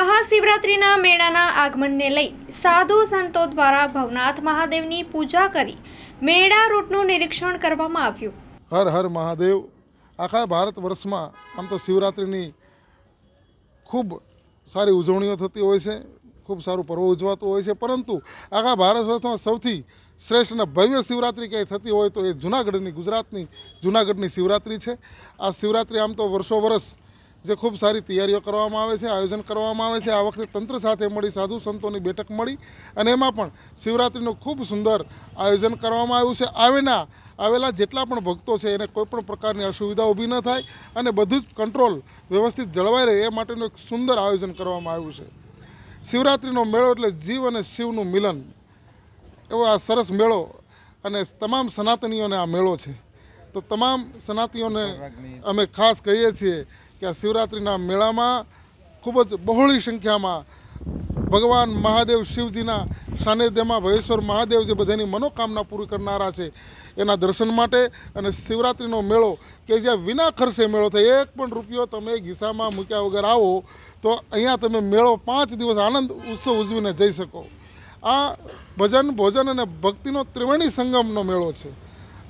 મહાશિવરાત્રિના મેળાના આગમનને લઈ સાધુ સંતો દ્વારા ભવનાથ મહાદેવની પૂજા કરી મેળા રૂટનું નિરીક્ષણ કરવામાં આવ્યું. હર હર મહાદેવ. આખા ભારત વર્ષમાં આમ તો શિવરાત્રિની ખૂબ સારી ઉજવણીઓ થતી હોય છે, ખૂબ સારું પર્વ ઉજવાતું હોય છે, પરંતુ આખા ભારત વર્ષમાં સૌથી શ્રેષ્ઠ અને ભવ્ય શિવરાત્રિ ક્યાંય થતી હોય તો એ જુનાગઢની ગુજરાતની જુનાગઢની શિવરાત્રિ છે. આ શિવરાત્રિ આમ તો વર્ષો વર્ષ જે ખૂબ સારી તૈયારીઓ કરવામાં આવે છે, આયોજન કરવામાં આવે છે, આ વખતે તંત્ર સાથે મળી, સાધુ સંતોની બેઠક મળી અને એમાં પણ શિવરાત્રિનું ખૂબ સુંદર આયોજન કરવામાં આવ્યું છે. આવેના, આવેલા જેટલા પણ ભક્તો છે, એને કોઈપણ પ્રકારની અસુવિધા ઊભી ન થાય અને બધું જ કંટ્રોલ વ્યવસ્થિત જળવાઈ રહે, એ માટેનું એક સુંદર આયોજન કરવામાં આવ્યું છે. શિવરાત્રિનો મેળો એટલે જીવ અને શિવનું મિલન. એવો આ સરસ મેળો અને તમામ સનાતનીઓને આ મેળો છે. તો તમામ સનાતનીઓને અમે ખાસ કહીએ છીએ કે આ શિવરાત્રિના મેળામાં ખૂબ જ બહોળી સંખ્યામાં ભગવાન મહાદેવ શિવજીના સાનિધ્યમાં ભવેશ્વર મહાદેવ જે બધાની મનોકામના પૂરી કરનારા છે, એના દર્શન માટે અને શિવરાત્રિનો મેળો કે જ્યાં વિના ખર્ચે મેળો થાય, એક પણ રૂપિયો તમે ગીસામાં મૂક્યા વગર આવો, તો અહીંયા તમે મેળો પાંચ દિવસ આનંદ ઉત્સવ ઉજવીને જઈ શકો. આ ભજન, ભોજન અને ભક્તિનો ત્રિવેણી સંગમનો મેળો છે.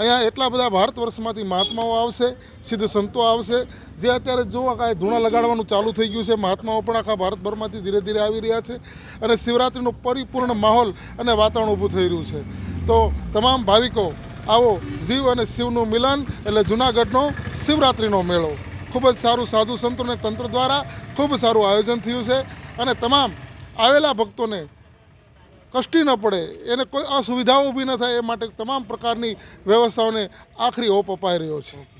અહીંયા એટલા બધા ભારત વર્ષમાંથી મહાત્માઓ આવશે, સિદ્ધ સંતો આવશે, જે અત્યારે જોવા કાંઈ ધૂણા લગાડવાનું ચાલુ થઈ ગયું છે. મહાત્માઓ પણ આખા ભારતભરમાંથી ધીરે ધીરે આવી રહ્યા છે અને શિવરાત્રિનું પરિપૂર્ણ માહોલ અને વાતાવરણ ઊભું થઈ રહ્યું છે. તો તમામ ભાવિકો, આવો જીવ અને શિવનું મિલન એટલે જૂનાગઢનો શિવરાત્રિનો મેળો. ખૂબ જ સારું સાધુ સંતોને તંત્ર દ્વારા ખૂબ સારું આયોજન થયું છે અને તમામ આવેલા ભક્તોને કષ્ટી ન પડે. એને કોઈ અસુવિધાઓ ઊભી ન થાય. એ માટે તમામ પ્રકારની વ્યવસ્થાઓને આખરી ઓપ અપાઈ રહ્યો છે.